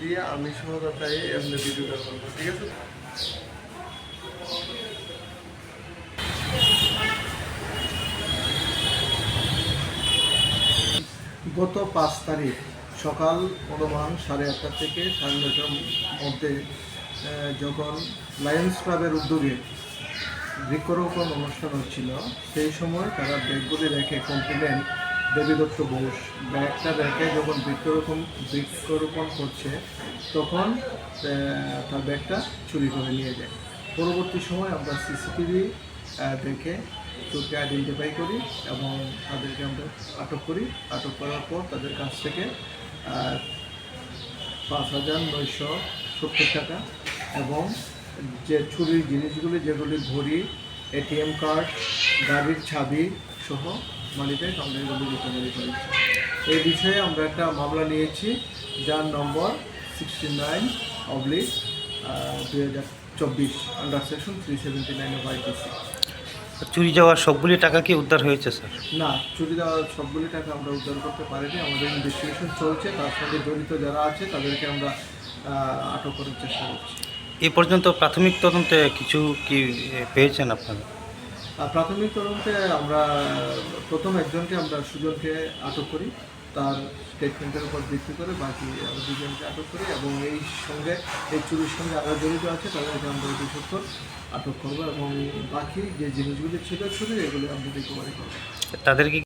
দিয়ে আমি এমনি করব, ঠিক আছে? গত পাঁচ তারিখ সকাল অনুমান সাড়ে আটটা থেকে সাড়ে নটার মধ্যে যখন লায়ন্স ক্লাবের উদ্যোগে বৃক্ষরোপণ অনুষ্ঠান হচ্ছিল, সেই সময় তারা ব্যাগগুলি রেখে কমপ্লেন, দেবী দত্ত ঘোষ ব্যাগটা রেখে যখন বৃক্ষরোপণ বৃক্ষরোপণ করছে, তখন তার ব্যাগটা চুরি করে নিয়ে যায়। পরবর্তী সময় আমরা সিসিটিভি দেখে চোরকে আইডেন্টিফাই করি এবং তাদেরকে আমরা আটক করি। আটক করার পর তাদের কাছ থেকে পাঁচ হাজার নয়শো সত্তর টাকা এবং যে চুরির জিনিসগুলি যেগুলি ঘড়ি এটিএম কার্ড গাড়ির ছাবি সহ মালিকের আমরা রিকভারি করেছি। এই বিষয়ে আমরা একটা মামলা নিয়েছি যার নম্বর সিক্সটি নাইন অবলিক দুই হাজার চব্বিশ under section three seventy nine of ITC চুরি যাওয়ার সবগুলি টাকা কি উদ্ধার হয়েছে স্যার? না চুরি দেওয়ার সবগুলি টাকা আমরা উদ্ধার করতে পারিনি আমাদের ইনভেস্টিগেশন চলছে তার সঙ্গে জড়িত যারা আছে তাদেরকে আমরা আটক করার চেষ্টা করছি। এ পর্যন্ত প্রাথমিক তদন্তে কিছু কি পেয়েছেন আপনারা? প্রাথমিক তদন্তে আমরা প্রথম একজনকে আমরা সুজনকে আটক করি। তার স্টেটমেন্টের উপর ভিত্তি করে বাকি দুজনকে আটক করি এবং এই সঙ্গে এই চুরির সঙ্গে আরও জড়িত আছে তাদেরকে আমরা অতি সত্তর আটক করব এবং বাকি যে জিনিসগুলি ছিল চুরি এগুলি আমরা রিকভারি করব। তাদেরকে